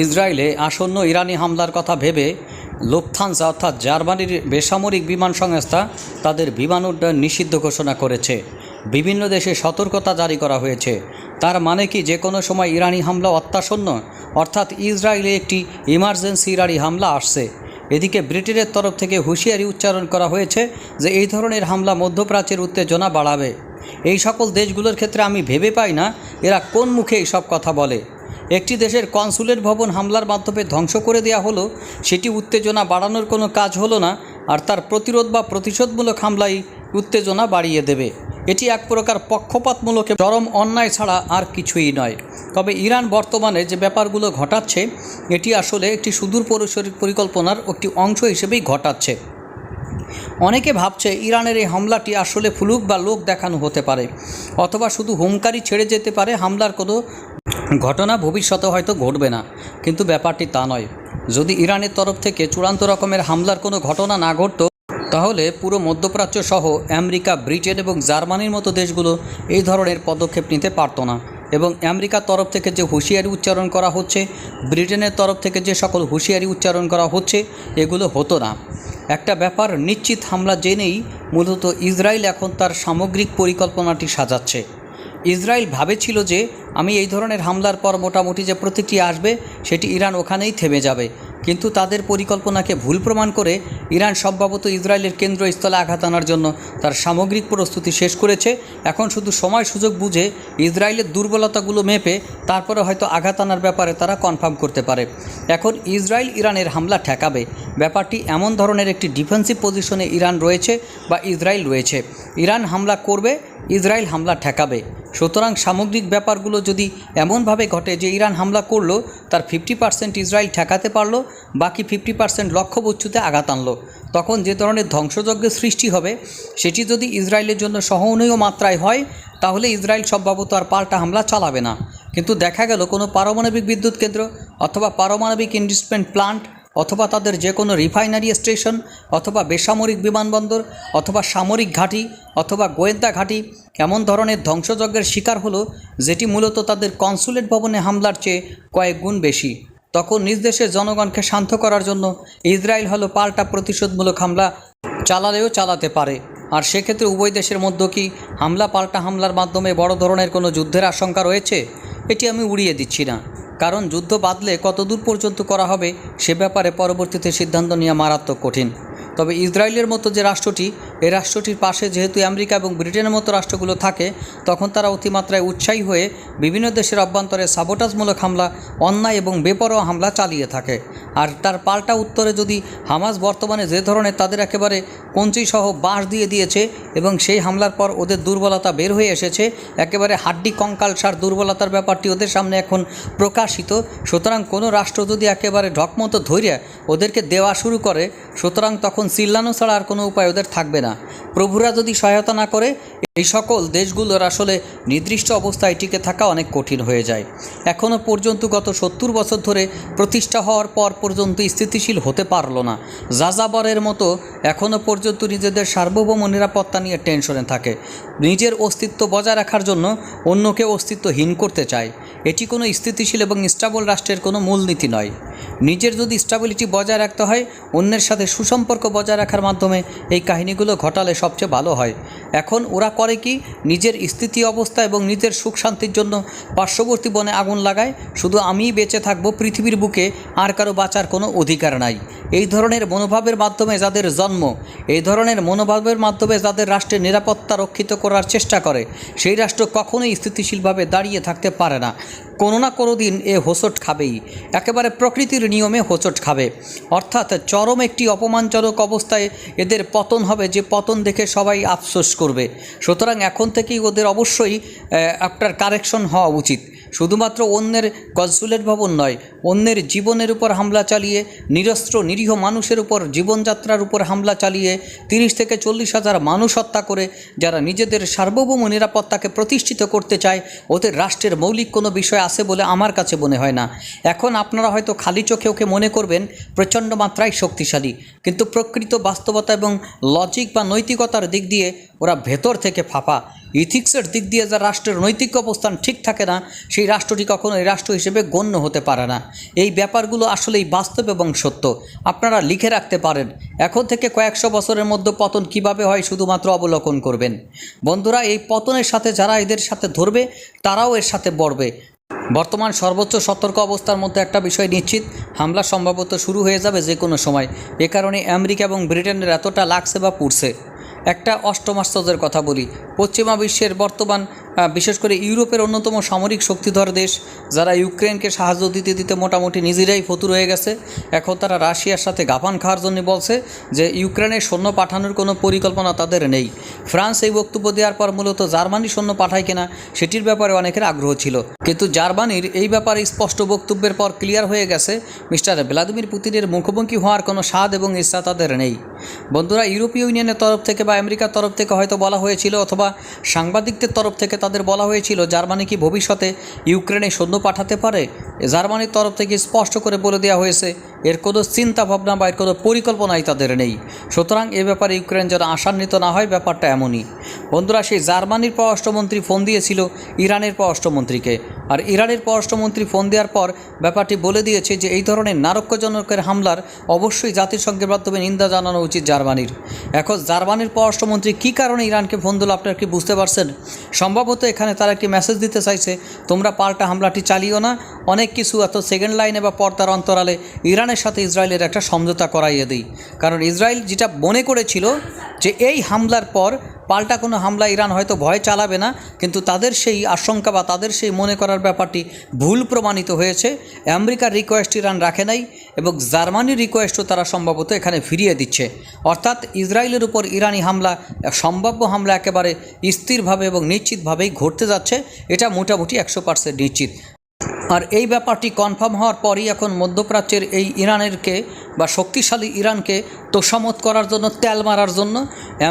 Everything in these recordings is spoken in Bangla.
ইসরায়েলে আসন্ন ইরানি হামলার কথা ভেবে লুফথানসা অর্থাৎ জার্মানির বেসামরিক বিমান সংস্থা তাদের বিমান উড্ডয়ন নিষিদ্ধ ঘোষণা করেছে। বিভিন্ন দেশে সতর্কতা জারি করা হয়েছে। তার মানে কি যে কোনো সময় ইরানি হামলা অত্যাসন্ন অর্থাৎ ইসরায়েলে একটি ইমার্জেন্সি ইরানি হামলা আসছে। এদিকে ব্রিটেনের তরফ থেকে হুঁশিয়ারি উচ্চারণ করা হয়েছে যে এই ধরনের হামলা মধ্যপ্রাচ্যের উত্তেজনা বাড়াবে। এই সকল দেশগুলোর ক্ষেত্রে আমি ভেবে পাই না এরা কোন মুখে এইসব কথা বলে। একটি দেশের কনসুলেট ভবন হামলার মাধ্যমে ধ্বংস করে দেওয়া হলো, সেটি উত্তেজনা বাড়ানোর কোনো কাজ হলো না, আর তার প্রতিরোধ বা প্রতিশোধমূলক হামলাই উত্তেজনা বাড়িয়ে দেবে। এটি এক প্রকার পক্ষপাতমূলক চরম অন্যায় ছাড়া আর কিছুই নয়। তবে ইরান বর্তমানে যে ব্যাপারগুলো ঘটাচ্ছে, এটি আসলে একটি সুদূর পরিকল্পনার একটি অংশ হিসেবেই ঘটাচ্ছে। অনেকে ভাবছে ইরানের এই হামলাটি আসলে ফুলুক বা লোক দেখানো হতে পারে, অথবা শুধু হুমকারি ছেড়ে যেতে পারে হামলার কোনো ঘটনা ভবিষ্যতে হয়তো ঘটবে না, কিন্তু ব্যাপারটি তা নয়। যদি ইরানের তরফ থেকে চূড়ান্ত রকমের হামলার কোনো ঘটনা না ঘটতো, তাহলে পুরো মধ্যপ্রাচ্য সহ আমেরিকা, ব্রিটেন এবং জার্মানির মতো দেশগুলো এই ধরনের পদক্ষেপ নিতে পারতো না এবং আমেরিকার তরফ থেকে যে হুঁশিয়ারি উচ্চারণ করা হচ্ছে, ব্রিটেনের তরফ থেকে যে সকল হুঁশিয়ারি উচ্চারণ করা হচ্ছে, এগুলো হতো না। একটা ব্যাপার নিশ্চিত, হামলা জেনেই মূলত ইসরায়েল এখন তার সামগ্রিক পরিকল্পনাটি সাজাচ্ছে। ইসরায়েল ভাবেছিল যে আমি এই ধরনের হামলার পর মোটামুটি যে প্রতিক্রিয়া আসবে, সেটি ইরান ওখানেই থেমে যাবে। কিন্তু তাদের পরিকল্পনাকে ভুল প্রমাণ করে ইরান সম্ভবত ইসরায়েলের কেন্দ্রস্থলে আঘাত আনার জন্য তার সামগ্রিক প্রস্তুতি শেষ করেছে। এখন শুধু সময় সুযোগ বুঝে ইসরায়েলের দুর্বলতাগুলো মেপে তারপরে হয়তো আঘাত আনার ব্যাপারে তারা কনফার্ম করতে পারে। এখন ইসরায়েল ইরানের হামলা ঠেকাবে। ব্যাপারটি এমন ধরনের একটি ডিফেন্সিভ পজিশনে ইরান রয়েছে বা ইসরায়েল রয়েছে। ইরান হামলা করবে, ইসরায়েল হামলা ঠেকাবে। সুতরাং সামগ্রিক ব্যাপারগুলো যদি এমনভাবে ঘটে যে ইরান হামলা করল, তার ফিফটি পার্সেন্ট ইসরায়েল ঠেকাতে পারল, বাকি ফিফটি পার্সেন্ট লক্ষ্যবস্তুতে আঘাত আনলো। তখন যে ধরনের ধ্বংসযজ্ঞের সৃষ্টি হবে, সেটি যদি ইসরায়েলের জন্য সহনীয় মাত্রায় হয়, তাহলে ইসরায়েল সম্ভবত আর পাল্টা হামলা চালাবে না। কিন্তু দেখা গেল কোনো পারমাণবিক বিদ্যুৎ কেন্দ্র অথবা পারমাণবিক ইনভেস্টমেন্ট প্লান্ট অথবা তাদের যে কোনো রিফাইনারি স্টেশন, অথবা বেসামরিক বিমানবন্দর, অথবা সামরিক ঘাঁটি, অথবা গোয়েন্দা ঘাঁটি, এমন ধরনের ধ্বংসযজ্ঞের শিকার হলো, যেটি মূলত তাদের কনসুলেট ভবনে হামলার চেয়ে কয়েক গুণ বেশি। তখন নিজ দেশের জনগণকে শান্ত করার জন্য ইসরায়েল হলো পাল্টা প্রতিশোধমূলক হামলা চালালেও চালাতে পারে। আর সেক্ষেত্রে উভয় দেশের মধ্যে কি হামলা পাল্টা হামলার মাধ্যমে বড় ধরনের কোনো যুদ্ধের আশঙ্কা রয়েছে? এটি আমি উড়িয়ে দিচ্ছি না। কারণ যুদ্ধ বাদলে কতদূর পর্যন্ত করা হবে সে ব্যাপারে পরবর্তীতে সিদ্ধান্ত নেওয়া মারাত্মক কঠিন। তবে ইসরায়েলের মতো যে রাষ্ট্রটি, এই রাষ্ট্রটির পাশে যেহেতু আমেরিকা এবং ব্রিটেনের মতো রাষ্ট্রগুলো থাকে, তখন তারা অতিমাত্রায় উৎসাহী হয়ে বিভিন্ন দেশের অভ্যন্তরে সাবোটাজমূলক হামলা, অন্যায় এবং বেপরোয়া হামলা চালিয়ে থাকে। আর তার পাল্টা উত্তরে যদি হামাস বর্তমানে যে ধরনের তাদের একেবারে কঞ্চি সহ বাঁশ দিয়ে দিয়েছে এবং সেই হামলার পর ওদের দুর্বলতা বের হয়ে এসেছে, একেবারে হাড্ডি কঙ্কাল সার দুর্বলতার ব্যাপারটি ওদের সামনে এখন প্রকাশিত। সুতরাং কোনো রাষ্ট্র যদি একেবারে ঢকমতো ধৈর্য ওদেরকে দেওয়া শুরু করে, সুতরাং তখন চিল্লানো ছাড়া আর কোনো উপায় ওদের থাকবে না। প্রভুরা যদি সহায়তা না করে, এই সকল দেশগুলোর আসলে নির্দিষ্ট অবস্থায় টিকে থাকা অনেক কঠিন হয়ে যায়। এখনও পর্যন্ত গত সত্তর বছর ধরে প্রতিষ্ঠা হওয়ার পর পর্যন্ত স্থিতিশীল হতে পারল না। যাযাবরের মতো এখনও পর্যন্ত নিজেদের সার্বভৌম নিরাপত্তা নিয়ে টেনশনে থাকে। নিজের অস্তিত্ব বজায় রাখার জন্য অন্যকে অস্তিত্বহীন করতে চায়। এটি কোনো স্থিতিশীল এবং স্টাবল রাষ্ট্রের কোনো মূলনীতি নয়। নিজের যদি স্টাবিলিটি বজায় রাখতে হয়, অন্যের সাথে সুসম্পর্ক বজায় রাখার মাধ্যমে এই কাহিনীগুলো ঘটালে সবচেয়ে ভালো হয়। এখন ওরা করে কি, নিজের স্থিতি অবস্থা এবং নিজের সুখ শান্তির জন্য পার্শ্ববর্তী বনে আগুন লাগায়, শুধু আমিই বেঁচে থাকব পৃথিবীর বুকে, আর কারও বাঁচার কোনো অধিকার নাই। এই ধরনের মনোভাবের মাধ্যমে যাদের জন্ম, এই ধরনের মনোভাবের মাধ্যমে যাদের রাষ্ট্রের নিরাপত্তা রক্ষিত করার চেষ্টা করে, সেই রাষ্ট্র কখনোই স্থিতিশীলভাবে দাঁড়িয়ে থাকতে পারে না। কোনো না কোনো দিন এ হোঁচট খাবেই, একেবারে প্রকৃতির নিয়মে হোঁচট খাবে। অর্থাৎ চরম একটি অপমানজনক অবস্থায় এদের পতন হবে যে পতন দেখে সবাই আফসোস করবে। সুতরাং এখন থেকেই ওদের অবশ্যই আপনার কারেকশন হওয়া উচিত। শুধুমাত্র অন্যের কনসুলেট ভবন নয়, অন্যের জীবনের উপর হামলা চালিয়ে, নিরস্ত্র নিরীহ মানুষের উপর জীবনযাত্রার উপর হামলা চালিয়ে তিরিশ থেকে চল্লিশ হাজার মানুষ হত্যা করে, যারা নিজেদের সার্বভৌম নিরাপত্তাকে প্রতিষ্ঠিত করতে চায়, ওদের রাষ্ট্রের মৌলিক কোনো বিষয় আছে বলে আমার কাছে মনে হয় না। এখন আপনারা হয়তো খালি চোখে ওকে মনে করবেন, প্রচণ্ড মাত্রায় শক্তিশালী। কিন্তু প্রকৃত বাস্তবতা এবং লজিক বা নৈতিকতার দিক দিয়ে ওরা ভেতর থেকে ফাঁপা। ইথিক্সের দিক দিয়ে যা রাষ্ট্রের নৈতিক অবস্থান ঠিক থাকে না, সেই রাষ্ট্রটি কখনো এই রাষ্ট্র হিসেবে গণ্য হতে পারে না। এই ব্যাপারগুলো আসলেই বাস্তব এবং সত্য। আপনারা লিখে রাখতে পারেন, এখন থেকে কয়েকশো বছরের মধ্যে পতন কীভাবে হয় শুধুমাত্র অবলোকন করবেন। বন্ধুরা, এই পতনের সাথে যারা এদের সাথে ধরবে, তারাও এর সাথে বড়বে। বর্তমান সর্বোচ্চ সতর্ক অবস্থার মধ্যে একটা বিষয় নিশ্চিত, হামলা সম্ভবত শুরু হয়ে যাবে যে কোনো সময়। এ কারণে আমেরিকা এবং ব্রিটেনের এতটা লাগছে বা পুড়ছে। একটা অষ্টম আশ্চর্যের কথা বলি। পশ্চিমা বিশ্বের বর্তমান বিশেষ করে ইউরোপের অন্যতম সামরিক শক্তিধর দেশ, যারা ইউক্রেনকে সাহায্য দিতে দিতে মোটামুটি নিজেরাই ফতুর হয়ে গেছে। এখন তারা রাশিয়ার সাথে গাফান খাওয়ার জন্য বলছে যে, ইউক্রেনে সৈন্য পাঠানোর কোনো পরিকল্পনা তাদের নেই। ফ্রান্স এই বক্তব্য দেওয়ার পর মূলত জার্মানি সৈন্য পাঠায় কিনা, সেটির ব্যাপারে অনেকের আগ্রহ ছিল। কিন্তু জার্মানির এই ব্যাপারে স্পষ্ট বক্তব্যের পর ক্লিয়ার হয়ে গেছে, মিস্টার ভ্লাদিমির পুতিনের মুখোমুখি হওয়ার কোনো স্বাদ এবং ইচ্ছা তাদের নেই। বন্ধুরা, ইউরোপীয় ইউনিয়নের তরফ থেকে বা আমেরিকার তরফ থেকে হয়তো বলা হয়েছিল অথবা সাংবাদিকদের তরফ থেকে তাদের বলা হয়েছিল জার্মানি কি ভবিষ্যতে ইউক্রেনে সৈন্য পাঠাতে পারে? জার্মানির তরফ থেকে স্পষ্ট করে বলে দেওয়া হয়েছে, এর কোনো চিন্তা ভাবনা বা এর কোনো পরিকল্পনাই তাদের নেই। সুতরাং এ ব্যাপারে ইউক্রেন যেন আশান্বিত না হয়, ব্যাপারটা এমনই। বন্ধুরা সেই জার্মানির পররাষ্ট্রমন্ত্রী ফোন দিয়েছিল ইরানের পররাষ্ট্রমন্ত্রীকে। আর ইরানের পররাষ্ট্রমন্ত্রী ফোন দেওয়ার পর ব্যাপারটি বলে দিয়েছে যে, এই ধরনের নারক্যজনকের হামলার অবশ্যই জাতিসংঘের মাধ্যমে নিন্দা জানানো উচিত জার্মানির। এখন জার্মানির পররাষ্ট্রমন্ত্রী কী কারণে ইরানকে ফোন দিল, আপনারা কি বুঝতে পারছেন? সম্ভবত এখানে তারা একটি মেসেজ দিতে চাইছে, তোমরা পাল্টা হামলাটি চালিও না, অনেক কিছু এত সেকেন্ড লাইনে বা পর্দার অন্তরালে ইরানের সাথে ইসরায়েলের একটা সমঝোতা করাইয়ে দিই। কারণ ইসরায়েল যেটা মনে করেছিল যে এই হামলার পর পাল্টা কোনো হামলা ইরান হয়তো ভয় চালাবে না, কিন্তু তাদের সেই আশঙ্কা বা তাদের সেই মনে করার ব্যাপারটি ভুল প্রমাণিত হয়েছে। আমেরিকার রিকোয়েস্ট ইরান রাখে নাই এবং জার্মানির রিকোয়েস্টও তারা সম্ভবত এখানে ফিরিয়ে দিচ্ছে। অর্থাৎ ইসরায়েলের উপর ইরানি হামলা, সম্ভাব্য হামলা একেবারে স্থিরভাবে এবং নিশ্চিতভাবেই ঘটতে যাচ্ছে, এটা মোটামুটি একশো পার্সেন্ট নিশ্চিত। আর এই ব্যাপারটি কনফার্ম হওয়ার পরই এখন মধ্যপ্রাচ্যের এই ইরানেরকে বা শক্তিশালী ইরানকে তোষামত করার জন্য, তেল মারার জন্য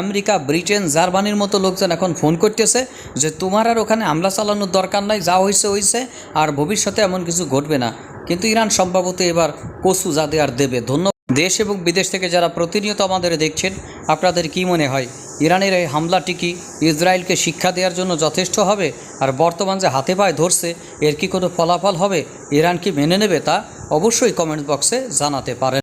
আমেরিকা, ব্রিটেন, জার্মানির মতো লোকজন এখন ফোন করতেছে যে তোমার আর ওখানে হামলা চালানোর দরকার নাই, যা হয়েছে হয়েছে আর ভবিষ্যতে এমন কিছু ঘটবে না। কিন্তু ইরান সম্ভবত এবার কসু যা দেওয়ার দেবে। ধন্যবাদ। দেশ এবং বিদেশ থেকে যারা প্রতিনিয়ত আমাদের দেখছেন, আপনাদের কি মনে হয়, ইরানের এই হামলাটি কি ইসরায়েলকে শিক্ষা দেওয়ার জন্য যথেষ্ট হবে? আর বর্তমান যে হাতে পায়ে ধরছে, এর কি কোনো ফলাফল হবে? ইরান কি মেনে নেবে তা অবশ্যই কমেন্ট বক্সে জানাতে পারেন।